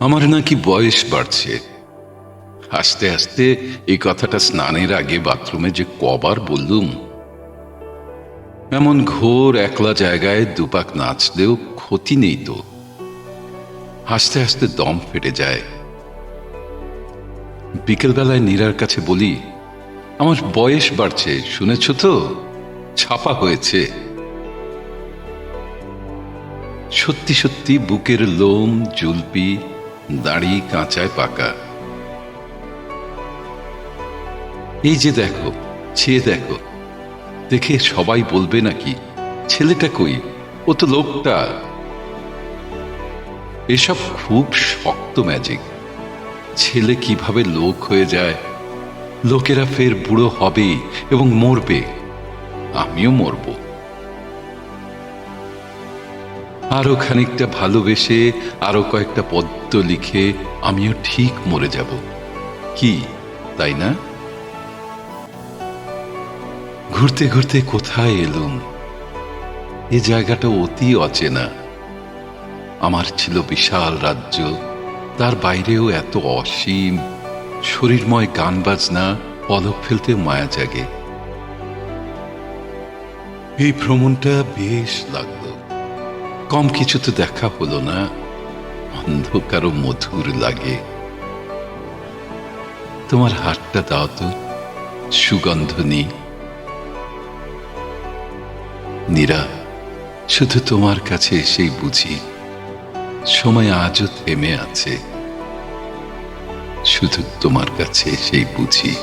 আমার নাকি বয়স বাড়ছে। আস্তে আস্তে এই কথাটা স্নানের আগে বাথরুমে যে কবার বললুম। এমন ঘোর একলা জায়গায় দুপাক নাচলেও ক্ষতি নেই তো। হাসতে হাসতে দম ফেটে যায়। বিকেলবেলায় নীরার কাছে বলি, আমার বয়স বাড়ছে, শুনেছ তো? ছাপা হয়েছে। সত্যি সত্যি বুকের লোম, জুলপি দাড়ি কাঁচায় পাকা। এই যে দেখো ছেয়ে দেখো, দেখে সবাই বলবে নাকি, ছেলেটা কই? ও তো লোকটা। এসব খুব শক্ত ম্যাজিক ছেলে কীভাবে লোক হয়ে যায়? লোকেরা ফের বুড়ো হবে এবং মরবে। আমিও মরব। আরও খানিকটা ভালোবেসে আরও কয়েকটা পদ্য লিখে আমিও ঠিক মরে যাব। কি, তাই না? ঘুরতে ঘুরতে কোথায় এলুম? এ জায়গাটা অতি অচেনা। আমার ছিল বিশাল রাজ্য, তার বাইরেও এত অসীম, শরীরময় গান বাজনা, পলক ফেলতে মায়া জাগে। এই ভ্রমণটা বেশ লাগল। কম কিছু তো দেখা হলো না। অন্ধকার মধুর লাগে। তোমার হাতটা দাও তো, সুগন্ধ নেই নীরা, শুধু তোমার কাছে এসেই বুঝি, সময় আজও থেমে আছে। শুধু তোমার কাছে এসেই বুঝি।